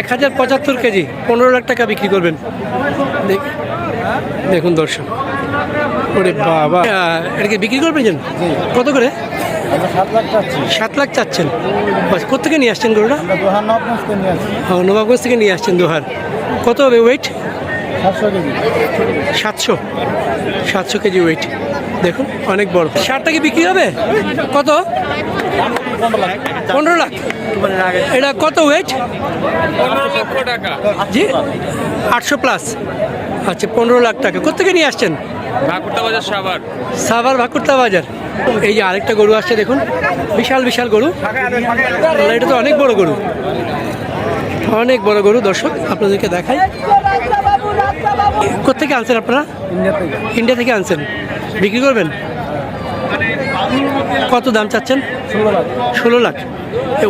এক হাজার পঁচাত্তর কেজি পনেরো লাখ টাকা বিক্রি করবেন। দেখুন দর্শক। ওরে বাবা। এটাকে বিক্রি করবেন যেন? কত করে? সাত লাখ চাচ্ছেন। কোথেকে নিয়ে আসছেন গরুটা? নবাবগঞ্জ থেকে নিয়ে আসছেন দোহার। কত হবে ওয়েট সাতশো সাতশো। কেজি ওয়েট দেখুন অনেক বড়। সারটা কি বিক্রি হবে? কত? পনেরো লাখ। এটা কত ওয়েট জি আটশো প্লাস আচ্ছা পনেরো লাখ টাকা। কোথেকে নিয়ে আসছেন? সাভার ভাকুরতা বাজার। এই যে আরেকটা গরু আসছে দেখুন। বিশাল বিশাল গরু। এটা তো অনেক বড় গরু। অনেক বড় গরু দর্শক আপনাদেরকে দেখাই। কোথেকে আনছেন আপনারা? ইন্ডিয়া থেকে। ইন্ডিয়া থেকে আনছেন। বিক্রি করবেন? কত দাম চাচ্ছেন? ষোলো লাখ। ষোলো লাখ।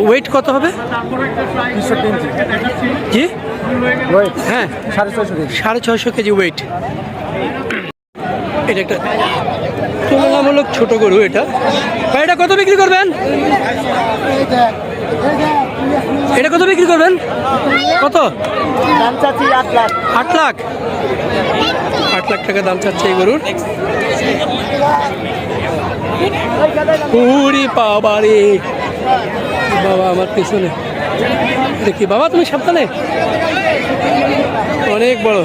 ওয়েট কত হবে? জি? ওয়েট হ্যাঁ। সাড়ে ছয়শো কেজি। সাড়ে ছয়শো কেজি ওয়েট এটা একটা তুলনামূলক ছোট গরু এটা। এটা কত বিক্রি করবেন? এটা কত বিক্রি করবেন? কত? দাম চাচ্ছি আট লাখ। আট লাখ? আট লাখ টাকা দাম চাচ্ছে এই গরুর। উরি বাবা রে বাবা আমার পেছনে। দেখি বাবা তুমি সাবধানে? অনেক বড়।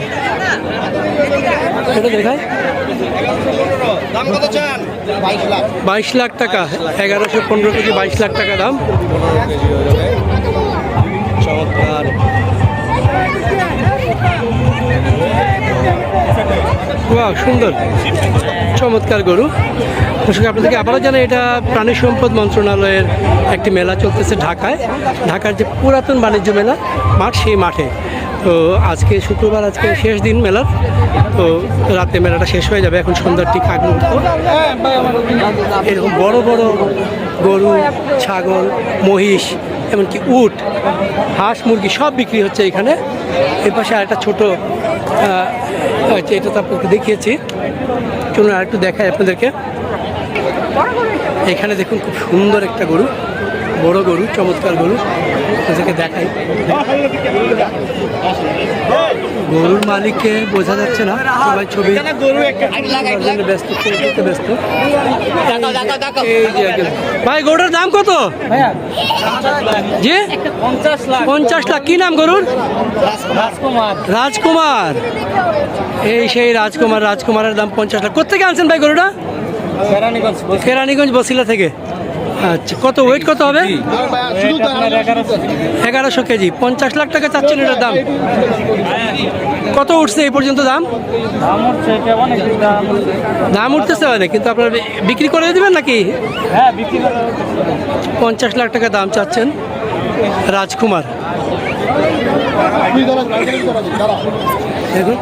এটা দেখায় দাম কত চান? বাইশ লাখ। বাইশ লাখ টাকা। এগারোশো পনেরো কেজি বাইশ লাখ টাকা দাম। সুন্দর। চমৎকার গরু। দর্শক, আপনাদেরকে আবারও জানাই, এটা প্রাণী সম্পদ মন্ত্রণালয়ের একটি মেলা চলতেছে ঢাকায়। ঢাকার যে পুরাতন বাণিজ্য মেলা, মাঠ সেই মাঠে। তো আজকে শুক্রবার, আজকে শেষ দিন মেলার। তো রাতে মেলাটা শেষ হয়ে যাবে, এখন সন্ধ্যার ঠিক আগ এরকম বড় বড় গরু, ছাগল, মহিষ, এমনকি উট, হাঁস, মুরগি সব বিক্রি হচ্ছে এখানে। এর পাশে আরেকটা ছোটো আচ্ছা, এটা তো আপনাকে দেখিয়েছি। চলুন আর একটু দেখাই আপনাদেরকে। এখানে দেখুন খুব সুন্দর একটা গরু বড় গরু চমৎকার গরু। আপনাদেরকে দেখাই। গরুর মালিককে বোঝা যাচ্ছে না সবাই ছবি ব্যস্ত ব্যস্ত। ভাই গরুর দাম কত? জি? পঞ্চাশ লাখ। কি নাম গরুর? রাজকুমার। রাজকুমার। এই সেই রাজকুমার রাজকুমারের দাম পঞ্চাশ লাখ। কোথেকে আনছেন ভাই গরুটা? কেরানীগঞ্জ কেরানীগঞ্জ বসিলা থেকে। আচ্ছা কত ওয়েট কত হবে? এগারোশো কেজি পঞ্চাশ লাখ টাকা চাচ্ছেন এটার দাম। কত উঠছে এই পর্যন্ত দাম? দাম উঠতেছে মানে কিন্তু আপনারা বিক্রি করে দেবেন নাকি? হ্যাঁ বিক্রি করা পঞ্চাশ লাখ টাকা দাম চাচ্ছেন রাজকুমার। দেখুন।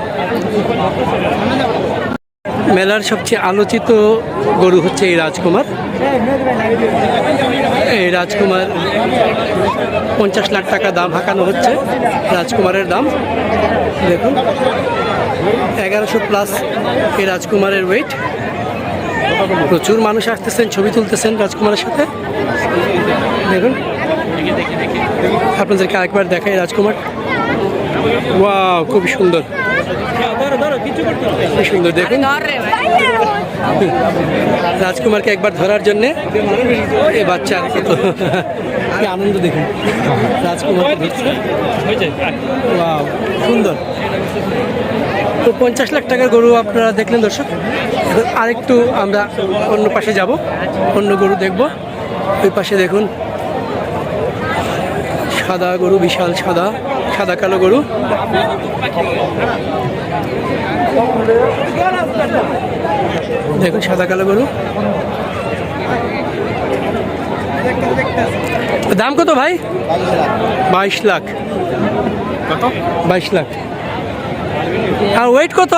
মেলার সবচেয়ে আলোচিত গরু হচ্ছে এই রাজকুমার। এই রাজকুমার পঞ্চাশ লাখ টাকা দাম হাঁকানো হচ্ছে। রাজকুমারের দাম, দেখুন। এগারোশো প্লাস এই রাজকুমারের ওয়েট প্রচুর মানুষ আসতেছেন, ছবি তুলতেছেন রাজকুমারের সাথে। দেখুন। আপনাদেরকে আরেকবার দেখাই রাজকুমার। ওয়াও খুব সুন্দর। খুব সুন্দর, দেখুন। রাজকুমারকে একবার ধরার জন্য এই বাচ্চা কত কি। আনন্দ দেখুন। রাজকুমার সুন্দর। তো পঞ্চাশ লাখ টাকার গরু আপনারা দেখলেন দর্শক। এখন আরেকটু আমরা অন্য পাশে যাব। অন্য গরু দেখব। ওই পাশে দেখুন। সাদা গরু, বিশাল সাদা সাদা কালো গরু। দেখুন সাদা কালো গরু। দাম কত ভাই? বাইশ লাখ। কত? বাইশ লাখ। আর ওয়েট কত?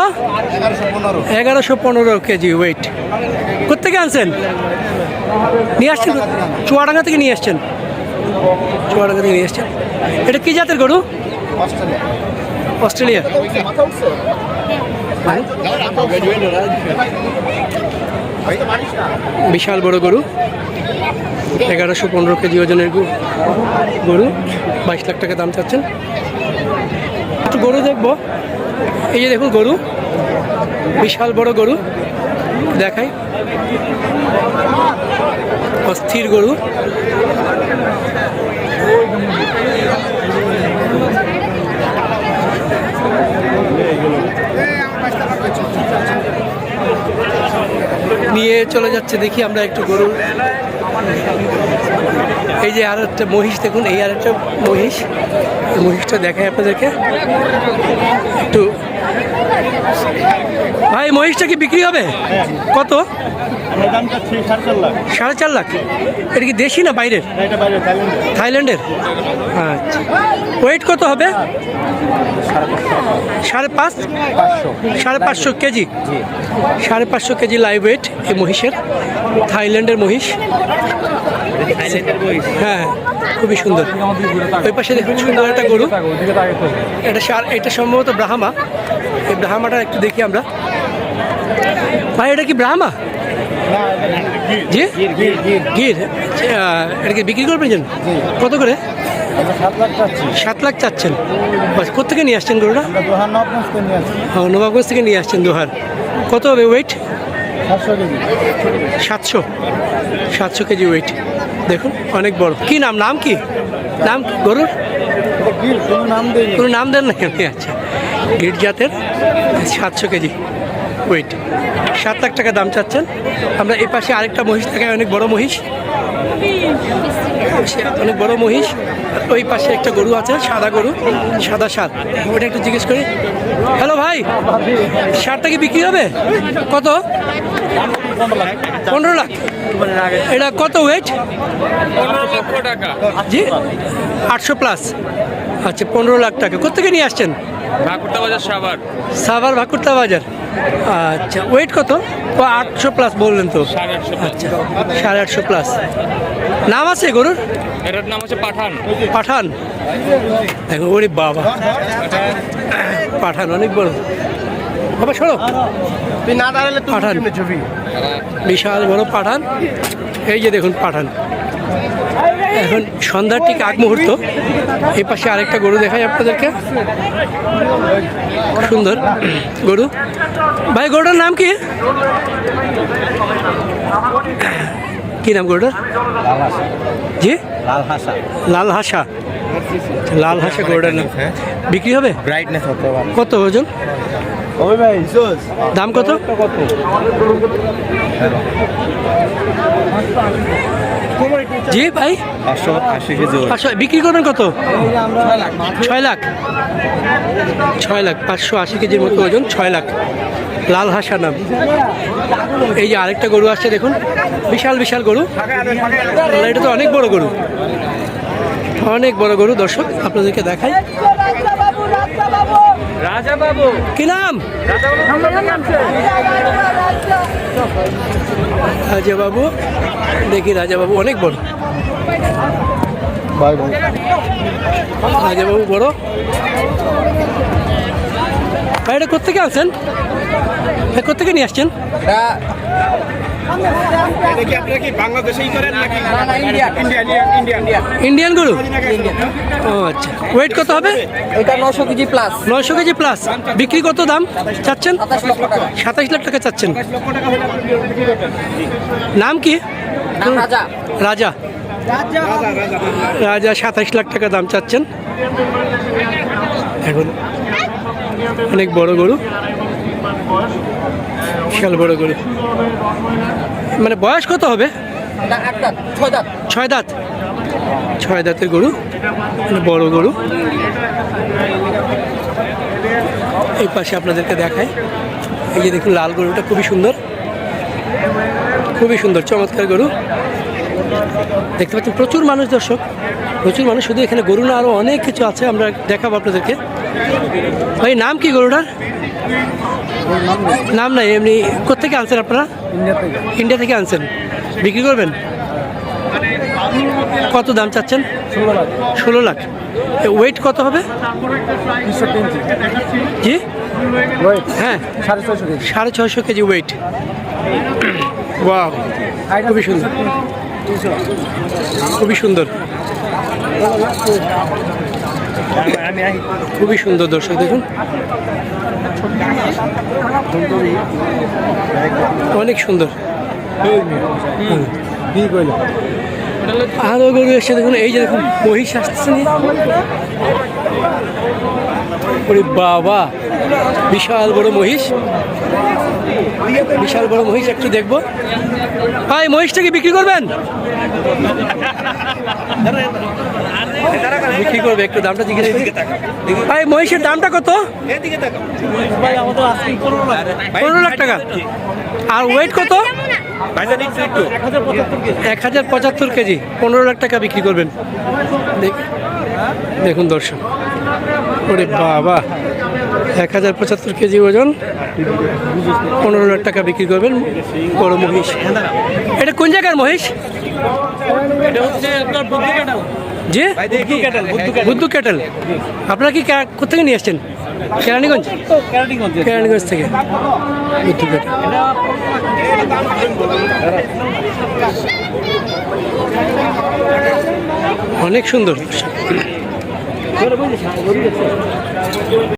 এগারোশো পনেরো কেজি ওয়েট কোথেকে আনছেন? নিয়ে আসছেন চুয়াডাঙ্গা থেকে নিয়ে আসছেন? চুয়াডাঙ্গা থেকে নিয়ে আসছেন। এটা কি জাতের গরু? অস্ট্রেলিয়া? বিশাল বড় গরু। এগারোশো পনেরো কেজি ওজনের গরু। বাইশ লাখ টাকা দাম চাচ্ছেন। একটু গরু দেখব। এই যে দেখুন গরু। বিশাল বড় গরু। দেখাই। অস্থির গরু নিয়ে চলে যাচ্ছে, দেখি আমরা একটু গরু এই যে আর একটা মহিষ, দেখুন, এই আর একটা মহিষ মহিষটা দেখাই আপনাদেরকে। একটু ভাই মহিষটা কি বিক্রি হবে? কত? সাড়ে চার লাখ। এটা কি দেশি না বাইরের? থাইল্যান্ডের। আচ্ছা। ওয়েট কত হবে? সাড়ে পাঁচ? সাড়ে পাঁচশো কেজি। সাড়ে পাঁচশো কেজি লাইভ ওয়েট। এই মহিষের থাইল্যান্ডের মহিষ। হ্যাঁ খুবই সুন্দর। ওই পাশে দেখুন সুন্দর একটা গরু। এটা সার এটা সম্ভবত ব্রাহ্মা। এই ব্রাহ্মাটা একটু দেখি আমরা। ভাই এটা কি ব্রাহ্মা? জি? গির। আহ, এটা কি বিক্রি করবেন যেন? কত করে? সাত লাখ চাচ্ছেন। বাস কোথেকে নিয়ে আসছেন গরুটা? নবাবগঞ্জ থেকে নিয়ে আসছেন দোহার। কত হবে ওয়েট সাতশো সাতশো? কেজি ওয়েট দেখুন অনেক বড়। কি নাম? নাম কি? নাম গরুর? কোনো নাম দেই কোনো নাম দেন না কেন আচ্ছা। গিট জাতের সাতশো কেজি ওয়েট সাত লাখ টাকা দাম চাচ্ছেন। আমরা এ পাশে আরেকটা মহিষ থাকে অনেক বড় মহিষ। অনেক বড় মহিষ। ওই পাশে একটা গরু আছে সাদা গরু সাদা সার। ওটা একটু জিজ্ঞেস করি। হ্যালো ভাই সারটা কি বিক্রি হবে? কত? পনেরো লাখ। এটা কত ওয়েট জি আটশো প্লাস আচ্ছা পনেরো লাখ টাকা। কোথেকে নিয়ে আসছেন? ঠাকুরটা বাজার সাবার সাভার ভাকুরতা বাজার। আচ্ছা ওয়েট কত? ও আটশো প্লাস বললেন তো। সাড়ে আটশো আচ্ছা সাড়ে আটশো প্লাস নাম আছে গরুর? এটার নাম হচ্ছে পাঠান। পাঠান? দেখো ওরে বাবা। পাঠান অনেক বড়। বাবা সরো তুই না দাঁড়ালে পাঠান। ছবি? বিশাল বড় পাঠান। এই যে দেখুন পাঠান। এখন সন্ধ্যার ঠিক আগ মুহূর্ত। এই পাশে আরেকটা গরু দেখাই আপনাদেরকে। সুন্দর। গরু। ভাই গরুটার নাম কি? কি নাম গরুটার? জি? লাল হাসা লাল হাসা লাল হাসা গরুটার নাম। বিক্রি হবে? কত ওজন? দাম কত? কত? জি ভাই। পাঁচশো আশি কেজি পাঁচশো বিক্রি করবেন কত? ছয় লাখ। ছয় লাখ পাঁচশো আশি কেজির মতো ওজন ছয় লাখ। লাল হাসা নাম। এই যে আরেকটা গরু আসছে দেখুন। বিশাল বিশাল গরু। এটা তো অনেক বড় গরু। অনেক বড় গরু দর্শক আপনাদেরকে দেখাই। রাজা বাবু কি নাম? রাজা বাবু দেখি রাজা বাবু অনেক বড়। রাজা বাবু বড়। ভাই এটা কোথেকে আসছেন কোথেকে নিয়ে আসছেন? ইন্ডিয়ান গরু ও আচ্ছা। ওয়েট কত হবে? এটা নশো কেজি প্লাস নয়শো কেজি প্লাস বিক্রি কত দাম চাচ্ছেন? সাতাশ লাখ টাকা চাচ্ছেন। নাম কি? রাজা। রাজা। রাজা সাতাইশ লাখ টাকা দাম চাচ্ছেন। এখন অনেক বড় গরু। বিশাল বড় গরু। মানে বয়স কত হবে? দাঁত ছয় দাঁত। ছয় দাঁতের গরু মানে বড় গরু। এই পাশে আপনাদেরকে দেখায় এই যে দেখুন লাল গরুটা খুবই সুন্দর। খুবই সুন্দর চমৎকার গরু। দেখতে পাচ্ছেন প্রচুর মানুষ দর্শক। প্রচুর মানুষ শুধু এখানে গরু না আরও অনেক কিছু আছে আমরা দেখাবো আপনাদেরকে। ভাই নাম কি গরুটার? নাম নাই এমনি কোথেকে আনছেন আপনারা? ইন্ডিয়া থেকে। আনছেন। বিক্রি করবেন? কত দাম চাচ্ছেন? ষোলো লাখ। ওয়েট কত হবে? জি? হ্যাঁ। সাড়ে ছয়শো কেজি। সাড়ে ছয়শো কেজি ওয়েট ওয়াও খুবই সুন্দর। খুবই সুন্দর। খুবই সুন্দর দর্শক, দেখুন অনেক সুন্দর আরও গরু এসে দেখুন, এই যে দেখুন, মহিষ আসছে নি। ওরে বাবা বিশাল বড় মহিষ। বিশাল বড় মহিষ একটু দেখব। ভাই মহিষটা কি বিক্রি করবেন? বিক্রি করবে একটু দামটা জিজ্ঞেস। ভাই মহিষের দামটা কত? পনেরো লাখ টাকা। আর ওয়েট কত? এক হাজার পঁচাত্তর কেজি। পনেরো লাখ টাকা বিক্রি করবেন। দেখুন দর্শক। ওরে বাবা। এক হাজার পঁচাত্তর কেজি ওজন পনেরো লাখ টাকা বিক্রি করবেন বড় মহিষ। এটা কোন জায়গার মহিষ? জি? বুদ্ধু ক্যাটেল। আপনারা কি কা- কোথেকে নিয়ে আসছেন? কেরানীগঞ্জ? কেরানীগঞ্জ থেকে। বুদ্ধু ক্যাটেল। অনেক সুন্দর। 我的不是钱我的是钱